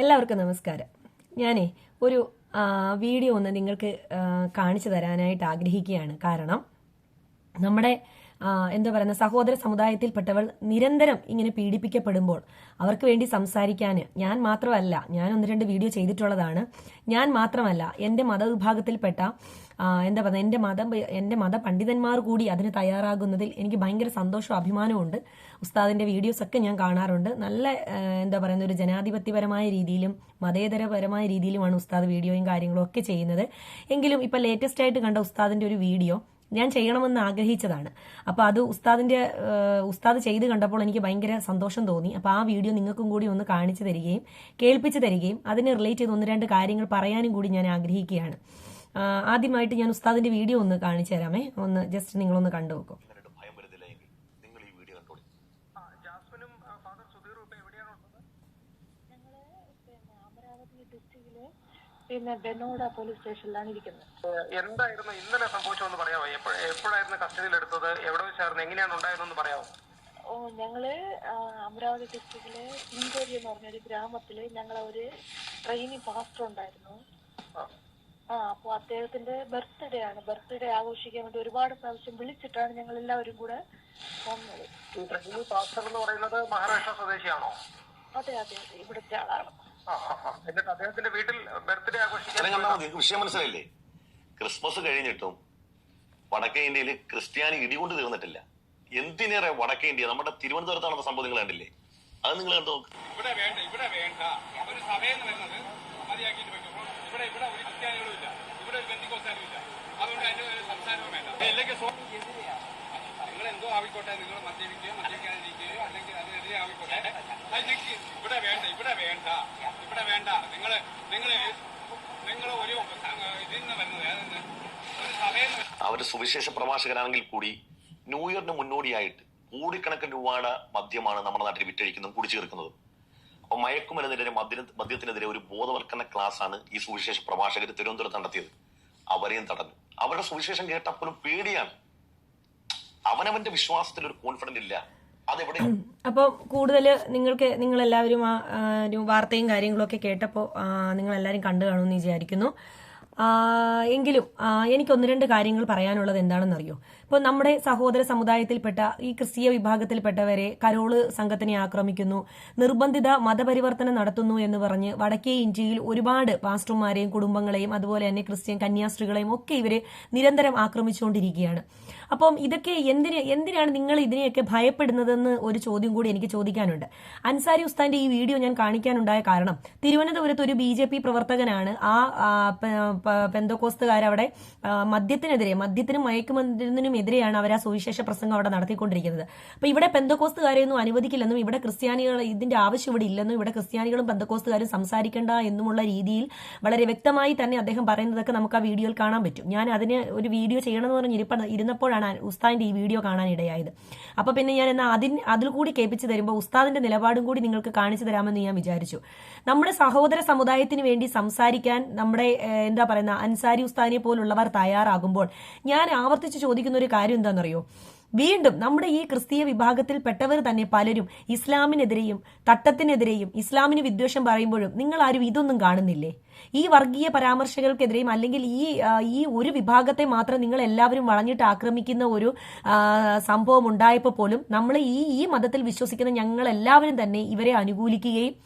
എല്ലാവർക്കും നമസ്കാരം. ഞാനേ ഒരു വീഡിയോ ഒന്ന് നിങ്ങൾക്ക് കാണിച്ചു തരാനായിട്ട് ആഗ്രഹിക്കുകയാണ്. കാരണം നമ്മുടെ എന്താ പറയുന്ന സഹോദര സമുദായത്തിൽപ്പെട്ടവൾ നിരന്തരം ഇങ്ങനെ പീഡിപ്പിക്കപ്പെടുമ്പോൾ അവർക്ക് വേണ്ടി സംസാരിക്കാൻ ഞാൻ മാത്രമല്ല ഞാൻ ഒന്ന് രണ്ട് വീഡിയോ ചെയ്തിട്ടുള്ളതാണ്. ഞാൻ മാത്രമല്ല എന്റെ മതവിഭാഗത്തിൽപ്പെട്ട എന്താ പറയുക എന്റെ മത എന്റെ മത പണ്ഡിതന്മാർ കൂടി അതിന് തയ്യാറാകുന്നതിൽ എനിക്ക് ഭയങ്കര സന്തോഷവും അഭിമാനവും ഉസ്താദിന്റെ വീഡിയോസ് ഒക്കെ ഞാൻ കാണാറുണ്ട്. നല്ല എന്താ പറയുന്ന ഒരു ജനാധിപത്യപരമായ രീതിയിലും മതേതരപരമായ രീതിയിലുമാണ് ഉസ്താദ് വീഡിയോയും കാര്യങ്ങളും ഒക്കെ ചെയ്യുന്നത്. എങ്കിലും ഇപ്പം ലേറ്റസ്റ്റ് ആയിട്ട് കണ്ട ഉസ്താദിന്റെ ഒരു വീഡിയോ ഞാൻ ചെയ്യണമെന്ന് ആഗ്രഹിച്ചതാണ്. അപ്പോൾ അത് ഉസ്താദിന്റെ ഉസ്താദ് ചെയ്ത് കണ്ടപ്പോൾ എനിക്ക് ഭയങ്കര സന്തോഷം തോന്നി. അപ്പോൾ ആ വീഡിയോ നിങ്ങൾക്കും കൂടി ഒന്ന് കാണിച്ചു തരികയും കേൾപ്പിച്ചു തരികയും അതിനെ റിലേറ്റ് ചെയ്ത് ഒന്ന് രണ്ട് കാര്യങ്ങൾ പറയാനും കൂടി ഞാൻ ആഗ്രഹിക്കുകയാണ്. ആദ്യമായിട്ട് ഞാൻ ഉസ്താദിന്റെ വീഡിയോ ഒന്ന് കാണിച്ചു തരാമേ. ഒന്ന് ജസ്റ്റ് നിങ്ങളൊന്ന് കണ്ടു നോക്കൂ നിങ്ങളുടെ ഭയം വരുന്നില്ല എങ്കിൽ നിങ്ങൾ ഈ വീഡിയോ കണ്ടോളി ആ, ജാസ്മിനും ആ, ഫാദർ സുധീറും ഇപ്പൊ എവിടെയാണുള്ളത് ഞങ്ങൾ പിന്നെ അമരാവതി ഡിസ്ട്രിക്റ്റിൽ പിന്നെ ബെനോഡ പോലീസ് സ്റ്റേഷനിലാണ് ഇരിക്കുന്നത്. എന്തായിരുന്നു ഇന്നലെ സംഭവിച്ചതെന്ന് പറയാമോ? എപ്പോ- എപ്പോഴായിരുന്നു കസ്റ്റഡിയിൽ എടുത്തത്? എവിടെ വെച്ചായിരുന്നു? എങ്ങനെയാണ് ഉണ്ടായതെന്ന് പറയാമോ? ഓ ഞങ്ങൾ അമരാവതി ഡിസ്ട്രിക്റ്റിലെ ഇൻകോരി എന്ന് പറഞ്ഞൊരു ഗ്രാമത്തിൽ ഞങ്ങളെ ഒരു ട്രെയിനിങ് പാസ്റ്റർ ഉണ്ടായിരുന്നു. ആ. അപ്പൊ അദ്ദേഹത്തിന്റെ ബർത്ത്ഡേ ആണ്. ബർത്ത്ഡേ ആഘോഷിക്കാൻ വേണ്ടി ഒരുപാട് പ്രാവശ്യം വിളിച്ചിട്ടാണ് ഞങ്ങൾ എല്ലാവരും കൂടെ വന്നത്. പാസ്റ്റർ എന്ന് പറയുന്നത് മഹാരാഷ്ട്ര സ്വദേശിയാണോ? അതെ അതെ അതെ. ഇവിടുത്തെ ആളാണ്. എന്നിട്ട് അദ്ദേഹത്തിന്റെ വീട്ടിൽ ബർത്ത്ഡേ ആഘോഷിക്കാൻ വിഷയം മനസ്സിലായില്ലേ? ക്രിസ്മസ് കഴിഞ്ഞിട്ടും വടക്കേ ഇന്ത്യയിൽ ക്രിസ്ത്യാനി ഇടികൊണ്ട് തീർന്നിട്ടില്ല. എന്തിനേറെ വടക്കേ ഇന്ത്യ? നമ്മുടെ തിരുവനന്തപുരത്ത് നടന്ന സംഭവം നിങ്ങൾ കണ്ടില്ലേ? അത് നിങ്ങൾ കണ്ടു നോക്ക്. ഇവിടെ വേണ്ട ഇവിടെ വേണ്ട. ഒരു സഭയെന്ന് വരുന്നത് മതിയാക്കിയിട്ട് വെക്കും ഇവിടെ ഇവിടെ ഒരു ക്രിസ്ത്യാനികളും ഇല്ല. ഇവിടെ ഒരു ബന്ധിക്കോസാരും ഇല്ല. അതുകൊണ്ട് അതിന്റെ ഒരു സംസാരവും വേണ്ട. അല്ലെങ്കിൽ നിങ്ങൾ എന്തോ ആവിക്കോട്ടെ നിങ്ങൾ മദ്യപിക്കുകയോ മദ്യപിക്കാതിരിക്കുകയോ അല്ലെങ്കിൽ അതിനെതിരെ ആവിക്കോട്ടെ. ഇവിടെ വേണ്ട ഇവിടെ വേണ്ട. വേണ്ട. നിങ്ങൾ നിങ്ങൾ നിങ്ങൾ ഒരു ഇതിൽ നിന്ന് വരുന്നത് അവർ സുവിശേഷ പ്രഭാഷകരാണെങ്കിൽ കൂടി ന്യൂ ഇയറിന് മുന്നോടിയായിട്ട് കോടിക്കണക്കിന് രൂപയുടെ മദ്യമാണ് നമ്മുടെ നാട്ടിൽ വിറ്റഴിക്കുന്നതും കുടിച്ചു ചേർക്കുന്നതും അപ്പൊ മയക്കുമരുന്നിനെതിരെ മദ്യ മദ്യത്തിനെതിരെ ഒരു ബോധവൽക്കരണ ക്ലാസ് ആണ് ഈ സുവിശേഷ പ്രഭാഷകർ തിരുവനന്തപുരത്ത് നടത്തിയത്. അവരെയും തടഞ്ഞു. അവരുടെ സുവിശേഷം കേട്ടപ്പോഴും പേടിയാണ്. അവനവന്റെ വിശ്വാസത്തിൽ ഒരു കോൺഫിഡന്റ് ഇല്ല. അപ്പോൾ കൂടുതൽ നിങ്ങൾക്ക് നിങ്ങൾ എല്ലാവരും ആ, വാർത്തയും കാര്യങ്ങളൊക്കെ കേട്ടപ്പോൾ എല്ലാരും കണ്ടു കാണുമെന്ന് വിചാരിക്കുന്നു. എങ്കിലും എനിക്കൊന്ന് രണ്ട് കാര്യങ്ങൾ പറയാനുള്ളത് എന്താണെന്നറിയോ? ഇപ്പോൾ നമ്മുടെ സഹോദര സമുദായത്തിൽപ്പെട്ട ഈ ക്രിസ്തീയ വിഭാഗത്തിൽപ്പെട്ടവരെ കരോൾ സംഘത്തിനെ ആക്രമിക്കുന്നു നിർബന്ധിത മതപരിവർത്തനം നടത്തുന്നു എന്ന് പറഞ്ഞ് വടക്കേ ഇന്ത്യയിൽ ഒരുപാട് പാസ്റ്റർമാരെയും കുടുംബങ്ങളെയും അതുപോലെ തന്നെ ക്രിസ്ത്യൻ കന്യാസ്ത്രീകളെയും ഒക്കെ ഇവർ നിരന്തരം ആക്രമിച്ചുകൊണ്ടിരിക്കുകയാണ്. അപ്പം ഇതൊക്കെ എന്തിന് എന്തിനാണ് നിങ്ങൾ ഇതിനെയൊക്കെ ഭയപ്പെടുന്നതെന്ന് ഒരു ചോദ്യം കൂടി എനിക്ക് ചോദിക്കാനുണ്ട്. അൻസാരി ഉസ്താന്റെ ഈ വീഡിയോ ഞാൻ കാണിക്കാനുണ്ടായ കാരണം തിരുവനന്തപുരത്ത് ഒരു ബി പ്രവർത്തകനാണ് ആ ആ, അവിടെ മദ്യത്തിനെതിരെ മദ്യത്തിനും മയക്കുമരുന്നിനും എതിരെയാണ് അവർ ആ സുവിശേഷ പ്രസംഗം അവിടെ നടത്തിക്കൊണ്ടിരിക്കുന്നത്. അപ്പൊ ഇവിടെ പെന്തോക്കോസ്തുകാരെയൊന്നും അനുവദിക്കില്ലെന്നും ഇവിടെ ക്രിസ്ത്യാനികൾ ഇതിന്റെ ആവശ്യം ഇവിടെ ഇല്ലെന്നും ഇവിടെ ക്രിസ്ത്യാനികളും പെന്തക്കോസ്തുകാരും സംസാരിക്കേണ്ട എന്നുമുള്ള രീതിയിൽ വളരെ വ്യക്തമായി തന്നെ അദ്ദേഹം പറയുന്നതൊക്കെ നമുക്ക് ആ വീഡിയോയിൽ കാണാൻ പറ്റും. ഞാൻ അതിന് ഒരു വീഡിയോ ചെയ്യണമെന്ന് പറഞ്ഞ് ഇരുന്നപ്പോഴാണ് ഉസ്താദിന്റെ ഈ വീഡിയോ കാണാൻ ഇടയായത്. അപ്പൊ പിന്നെ ഞാൻ എന്നാൽ അതിന് അതിൽ കൂടി കേൾപ്പിച്ച് തരുമ്പോൾ ഉസ്താദിന്റെ നിലപാടും കൂടി നിങ്ങൾക്ക് കാണിച്ചു തരാമെന്ന് ഞാൻ വിചാരിച്ചു. നമ്മുടെ സഹോദര സമുദായത്തിന് വേണ്ടി സംസാരിക്കാൻ നമ്മുടെ എന്താ പറയുന്ന അൻസാരി ഉസ്താനെ പോലുള്ളവർ തയ്യാറാകുമ്പോൾ ഞാൻ ആവർത്തിച്ച് ചോദിക്കുന്ന ഒരു കാര്യം എന്താണെന്നറിയോ വീണ്ടും നമ്മുടെ ഈ ക്രിസ്തീയ വിഭാഗത്തിൽ പെട്ടവർ തന്നെ പലരും ഇസ്ലാമിനെതിരെയും തട്ടത്തിനെതിരെയും ഇസ്ലാമിന് വിദ്വേഷം പറയുമ്പോഴും നിങ്ങൾ ആരും ഇതൊന്നും കാണുന്നില്ലേ? ഈ വർഗീയ പരാമർശകൾക്കെതിരെയും അല്ലെങ്കിൽ ഈ ഈ ഒരു വിഭാഗത്തെ മാത്രം നിങ്ങൾ എല്ലാവരും വളഞ്ഞിട്ട് ആക്രമിക്കുന്ന ഒരു സംഭവം ഉണ്ടായപ്പോൾ പോലും നമ്മൾ ഈ ഈ മതത്തിൽ വിശ്വസിക്കുന്ന ഞങ്ങൾ എല്ലാവരും തന്നെ ഇവരെ അനുകൂലിക്കുകയും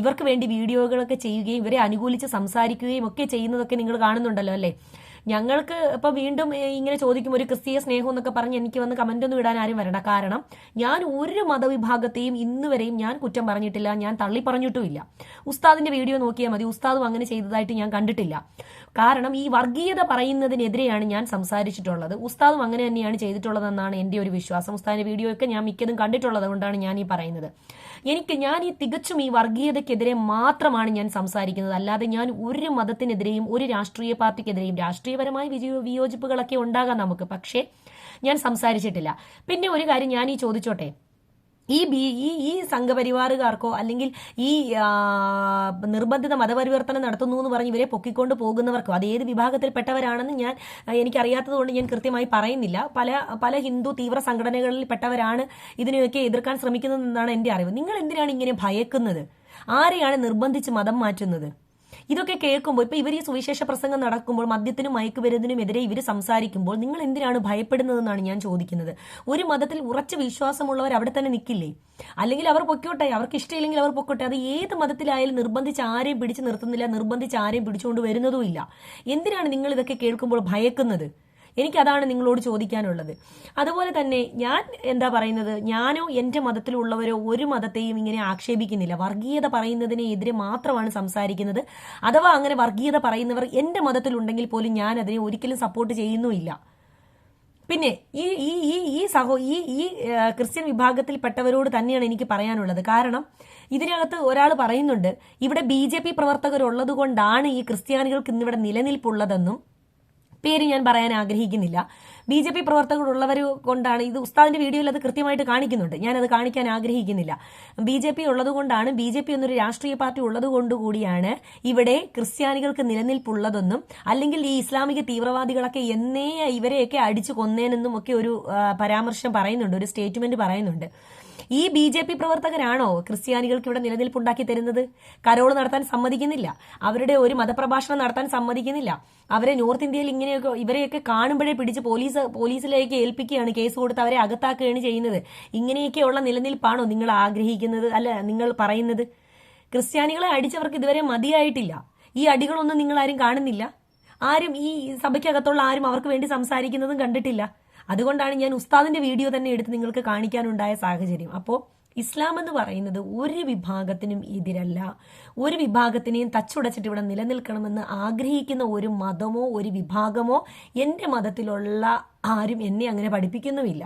ഇവർക്ക് വേണ്ടി വീഡിയോകളൊക്കെ ചെയ്യുകയും ഇവരെ അനുകൂലിച്ച് സംസാരിക്കുകയും ഒക്കെ ചെയ്യുന്നതൊക്കെ നിങ്ങൾ കാണുന്നുണ്ടല്ലോ അല്ലേ? ഞങ്ങൾക്ക് ഇപ്പൊ വീണ്ടും ഇങ്ങനെ ചോദിക്കും ഒരു ക്രിസ്തീയ സ്നേഹം എന്നൊക്കെ പറഞ്ഞ് എനിക്ക് വന്ന് കമന്റ് ഒന്നും ഇടാൻ ആരും വരണ്ട. കാരണം ഞാൻ ഒരു മതവിഭാഗത്തെയും ഇന്ന് വരെയും ഞാൻ കുറ്റം പറഞ്ഞിട്ടില്ല ഞാൻ തള്ളി പറഞ്ഞിട്ടുമില്ല ഉസ്താദിന്റെ വീഡിയോ നോക്കിയാൽ മതി. ഉസ്താദും അങ്ങനെ ചെയ്തതായിട്ട് ഞാൻ കണ്ടിട്ടില്ല. കാരണം ഈ വർഗീയത പറയുന്നതിനെതിരെയാണ് ഞാൻ സംസാരിച്ചിട്ടുള്ളത്. ഉസ്താദും അങ്ങനെ തന്നെയാണ് ചെയ്തിട്ടുള്ളതെന്നാണ് എന്റെ ഒരു വിശ്വാസം. ഉസ്താദിന്റെ വീഡിയോ ഒക്കെ ഞാൻ മിക്കതും കണ്ടിട്ടുള്ളത് കൊണ്ടാണ് ഞാൻ ഈ പറയുന്നത്. എനിക്ക് ഞാൻ ഈ തികച്ചും ഈ വർഗീയതക്കെതിരെ മാത്രമാണ് ഞാൻ സംസാരിക്കുന്നത്. അല്ലാതെ ഞാൻ ഒരു മതത്തിനെതിരെയും ഒരു രാഷ്ട്രീയ പാർട്ടിക്കെതിരെയും രാഷ്ട്രീയപരമായ വിജയ വിയോജിപ്പുകളൊക്കെ ഉണ്ടാകാം നമുക്ക്. പക്ഷേ ഞാൻ സംസാരിച്ചിട്ടില്ല. പിന്നെ ഒരു കാര്യം ഞാൻ ഈ ചോദിച്ചോട്ടെ? ഈ ബി ഈ ഈ സംഘപരിവാറുകാർക്കോ അല്ലെങ്കിൽ ഈ നിർബന്ധിത മതപരിവർത്തനം നടത്തുന്നു എന്ന് പറഞ്ഞ് ഇവരെ പൊക്കിക്കൊണ്ട് പോകുന്നവർക്കോ അത് ഏത് വിഭാഗത്തിൽപ്പെട്ടവരാണെന്ന് ഞാൻ എനിക്കറിയാത്തതുകൊണ്ട് എനിക്കറിയാത്തത് കൊണ്ട് ഞാൻ കൃത്യമായി പറയുന്നില്ല. പല പല ഹിന്ദു തീവ്ര സംഘടനകളിൽ പെട്ടവരാണ് ഇതിനെയൊക്കെ എതിർക്കാൻ ശ്രമിക്കുന്നതെന്നാണ് എന്റെ അറിവ്. നിങ്ങൾ എന്തിനാണ് ഇങ്ങനെ ഭയക്കുന്നത്? ആരെയാണ് നിർബന്ധിച്ച് മതം മാറ്റുന്നത്? ഇതൊക്കെ കേൾക്കുമ്പോൾ ഇപ്പൊ ഇവർ ഈ സുവിശേഷ പ്രസംഗം നടക്കുമ്പോൾ മദ്യത്തിനും മയക്കുമരുന്നിനും എതിരെ ഇവർ സംസാരിക്കുമ്പോൾ നിങ്ങൾ എന്തിനാണ് ഭയപ്പെടുന്നതെന്നാണ് ഞാൻ ചോദിക്കുന്നത്. ഒരു മതത്തിൽ ഉറച്ച വിശ്വാസമുള്ളവർ അവിടെ തന്നെ നിൽക്കില്ലേ? അല്ലെങ്കിൽ അവർ പൊക്കോട്ടെ അവർക്ക് ഇഷ്ടമില്ലെങ്കിൽ അവർ പൊക്കോട്ടെ അത് ഏത് മതത്തിലായാലും നിർബന്ധിച്ച് ആരെയും പിടിച്ചു നിർത്തുന്നില്ല നിർബന്ധിച്ച് ആരെയും പിടിച്ചുകൊണ്ട് വരുന്നതുമില്ല. എന്തിനാണ് നിങ്ങൾ ഇതൊക്കെ കേൾക്കുമ്പോൾ ഭയക്കുന്നത്? എനിക്ക് അതാണ് നിങ്ങളോട് ചോദിക്കാനുള്ളത്. അതുപോലെ തന്നെ ഞാൻ എന്താ പറയുന്നത്? ഞാനോ എന്റെ മതത്തിലുള്ളവരോ ഒരു മതത്തെയും ഇങ്ങനെ ആക്ഷേപിക്കുന്നില്ല. വർഗീയത പറയുന്നതിനെ എതിരെ മാത്രമാണ് സംസാരിക്കുന്നത്. അഥവാ അങ്ങനെ വർഗീയത പറയുന്നവർ എന്റെ മതത്തിലുണ്ടെങ്കിൽ പോലും ഞാൻ അതിനെ ഒരിക്കലും സപ്പോർട്ട് ചെയ്യുന്നുമില്ല. പിന്നെ ഈ ഈ ഈ ഈ സഹോ ഈ ഈ ക്രിസ്ത്യൻ വിഭാഗത്തിൽപ്പെട്ടവരോട് തന്നെയാണ് എനിക്ക് പറയാനുള്ളത്. കാരണം ഇതിനകത്ത് ഒരാൾ പറയുന്നുണ്ട് ഇവിടെ ബി ജെ പി പ്രവർത്തകരുള്ളത് കൊണ്ടാണ് ഈ ക്രിസ്ത്യാനികൾക്ക് ഇന്നിവിടെ നിലനിൽപ്പുള്ളതെന്നും പേര് ഞാൻ പറയാൻ ആഗ്രഹിക്കുന്നില്ല. ബി ജെ പി പ്രവർത്തകരുള്ളവർ കൊണ്ടാണ് ഇത് ഉസ്താദിന്റെ വീഡിയോയിൽ അത് കൃത്യമായിട്ട് കാണിക്കുന്നുണ്ട്. ഞാൻ അത് കാണിക്കാൻ ആഗ്രഹിക്കുന്നില്ല. ബി ജെ പി ഉള്ളത് കൊണ്ടാണ് ബി ജെ പി എന്നൊരു രാഷ്ട്രീയ പാർട്ടി ഉള്ളതുകൊണ്ട് കൂടിയാണ് ഇവിടെ ക്രിസ്ത്യാനികൾക്ക് നിലനിൽപ്പുള്ളതെന്നും അല്ലെങ്കിൽ ഈ ഇസ്ലാമിക തീവ്രവാദികളൊക്കെ എന്നേ ഇവരെയൊക്കെ അടിച്ചു കൊന്നേനെന്നും ഒക്കെ ഒരു പരാമർശം പറയുന്നുണ്ട് ഒരു സ്റ്റേറ്റ്മെന്റ് പറയുന്നുണ്ട്. ഈ ബി ജെ പി പ്രവർത്തകരാണോ ക്രിസ്ത്യാനികൾക്ക് ഇവിടെ നിലനിൽപ്പുണ്ടാക്കി തരുന്നത്? കരോൾ നടത്താൻ സമ്മതിക്കുന്നില്ല. അവരുടെ ഒരു മതപ്രഭാഷണം നടത്താൻ സമ്മതിക്കുന്നില്ല. അവരെ നോർത്ത് ഇന്ത്യയിൽ ഇങ്ങനെയൊക്കെ ഇവരെയൊക്കെ കാണുമ്പോഴേ പിടിച്ച് പോലീസ് പോലീസിലേക്ക് ഏൽപ്പിക്കുകയാണ് കേസ് കൊടുത്ത് അവരെ അകത്താക്കുകയാണ് ചെയ്യുന്നത്. ഇങ്ങനെയൊക്കെയുള്ള നിലനിൽപ്പാണോ നിങ്ങൾ ആഗ്രഹിക്കുന്നത്? അല്ല നിങ്ങൾ പറയുന്നത്? ക്രിസ്ത്യാനികളെ അടിച്ചവർക്ക് ഇതുവരെ മതിയായിട്ടില്ല. ഈ അടികളൊന്നും നിങ്ങൾ ആരും കാണുന്നില്ല. ആരും ഈ സഭയ്ക്കകത്തുള്ള ആരും അവർക്ക് വേണ്ടി സംസാരിക്കുന്നതും കണ്ടിട്ടില്ല. അതുകൊണ്ടാണ് ഞാൻ ഉസ്താദിന്റെ വീഡിയോ തന്നെ എടുത്ത് നിങ്ങൾക്ക് കാണിക്കാനുണ്ടായ സാഹചര്യം. അപ്പോൾ ഇസ്ലാം എന്ന് പറയുന്നത് ഒരു വിഭാഗത്തിനും എതിരല്ല. ഒരു വിഭാഗത്തിനെയും തച്ചുടച്ചിട്ട് ഇവിടെ നിലനിൽക്കണമെന്ന് ആഗ്രഹിക്കുന്ന ഒരു മതമോ ഒരു വിഭാഗമോ എന്റെ മതത്തിലുള്ള ആരും എന്നെ അങ്ങനെ പഠിപ്പിക്കുന്നുമില്ല.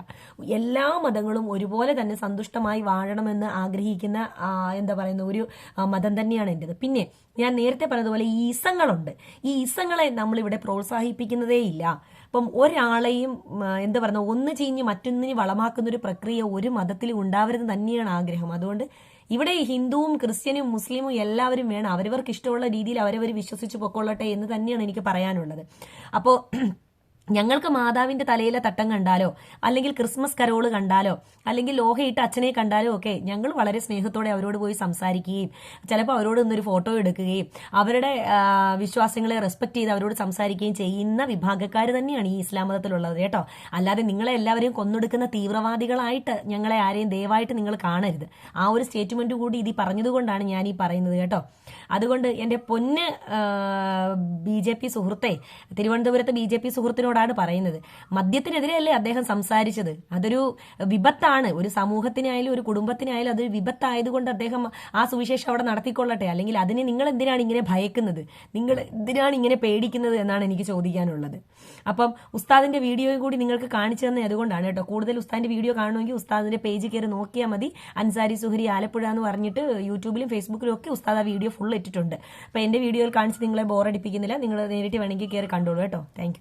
എല്ലാ മതങ്ങളും ഒരുപോലെ തന്നെ സന്തുഷ്ടമായി വാഴണമെന്ന് ആഗ്രഹിക്കുന്ന എന്താ പറയുന്ന ഒരു മതം തന്നെയാണ് എന്റെത് പിന്നെ ഞാൻ നേരത്തെ പറഞ്ഞതുപോലെ ഈ ഇസങ്ങളുണ്ട്. ഈ ഇസങ്ങളെ നമ്മളിവിടെ പ്രോത്സാഹിപ്പിക്കുന്നതേയില്ല. അപ്പം ഒരാളെയും എന്താ പറയുക ഒന്ന് ചീഞ്ഞ് മറ്റൊന്നിനെ വളമാക്കുന്ന ഒരു പ്രക്രിയ ഒരു മതത്തിലും ഉണ്ടാവരുത് തന്നെയാണ് ആഗ്രഹം. അതുകൊണ്ട് ഇവിടെ ഹിന്ദുവും ക്രിസ്ത്യനും മുസ്ലിമും എല്ലാവരും വേണം അവരവർക്ക് ഇഷ്ടമുള്ള രീതിയിൽ അവരവർ വിശ്വസിച്ച് പൊക്കോളട്ടെ എന്ന് തന്നെയാണ് എനിക്ക് പറയാനുള്ളത്. അപ്പോൾ ഞങ്ങൾക്ക് മാതാവിന്റെ തലയിലെ തട്ടം കണ്ടാലോ? അല്ലെങ്കിൽ ക്രിസ്മസ് കരോൾ കണ്ടാലോ? അല്ലെങ്കിൽ ലോഹയിട്ട് അച്ഛനെ കണ്ടാലോ ഒക്കെ ഞങ്ങൾ വളരെ സ്നേഹത്തോടെ അവരോട് പോയി സംസാരിക്കുകയും ചിലപ്പോൾ അവരോട് ഇന്നൊരു ഫോട്ടോ എടുക്കുകയും അവരുടെ വിശ്വാസങ്ങളെ റെസ്പെക്ട് ചെയ്ത് അവരോട് സംസാരിക്കുകയും ചെയ്യുന്ന വിഭാഗക്കാർ തന്നെയാണ് ഈ ഇസ്ലാം മതത്തിലുള്ളത് കേട്ടോ. അല്ലാതെ നിങ്ങളെ എല്ലാവരെയും കൊന്നൊടുക്കുന്ന തീവ്രവാദികളായിട്ട് ഞങ്ങളെ ആരെയും ദയവായിട്ട് നിങ്ങൾ കാണരുത്. ആ ഒരു സ്റ്റേറ്റ്മെന്റ് കൂടി ഇത് പറഞ്ഞതുകൊണ്ടാണ് ഞാൻ ഈ പറയുന്നത് കേട്ടോ. അതുകൊണ്ട് എന്റെ പൊന്ന് ബി ജെ പി സുഹൃത്തെ തിരുവനന്തപുരത്തെ ബി ജെ പി സുഹൃത്തിനോടാണ് പറയുന്നത്. മദ്യത്തിനെതിരെയല്ലേ അദ്ദേഹം സംസാരിച്ചത്? അതൊരു വിപത്താണ്. ഒരു സമൂഹത്തിനായാലും ഒരു കുടുംബത്തിനായാലും അതൊരു വിപത്തായതുകൊണ്ട് അദ്ദേഹം ആ സുവിശേഷം അവിടെ നടത്തിക്കൊള്ളട്ടെ? അല്ലെങ്കിൽ അതിനെ നിങ്ങൾ എന്തിനാണ് ഇങ്ങനെ ഭയക്കുന്നത്? നിങ്ങൾ എന്തിനാണ് ഇങ്ങനെ പേടിക്കുന്നത് എന്നാണ് എനിക്ക് ചോദിക്കാനുള്ളത്. അപ്പം ഉസ്താദിന്റെ വീഡിയോയും കൂടി നിങ്ങൾക്ക് കാണിച്ചു തന്നെ അതുകൊണ്ടാണ് കേട്ടോ. കൂടുതൽ ഉസ്താദിന്റെ വീഡിയോ കാണണമെങ്കിൽ ഉസ്താദിന്റെ പേജ് കയറി നോക്കിയാൽ മതി. അൻസാരി സുഹരി ആലപ്പുഴ എന്ന് പറഞ്ഞിട്ട് യൂട്യൂബിലും ഫേസ്ബുക്കിലും ഒക്കെ ഉസ്താദ് ആ വീഡിയോ ഫുൾ ഇട്ടിട്ടുണ്ട്. അപ്പോൾ എന്റെ വീഡിയോയിൽ കാണിച്ച് നിങ്ങളെ ബോറടിപ്പിക്കുന്നില്ല നിങ്ങൾ നേരിട്ട് വേണമെങ്കിൽ കയറി കണ്ടോളൂ കേട്ടോ. താങ്ക്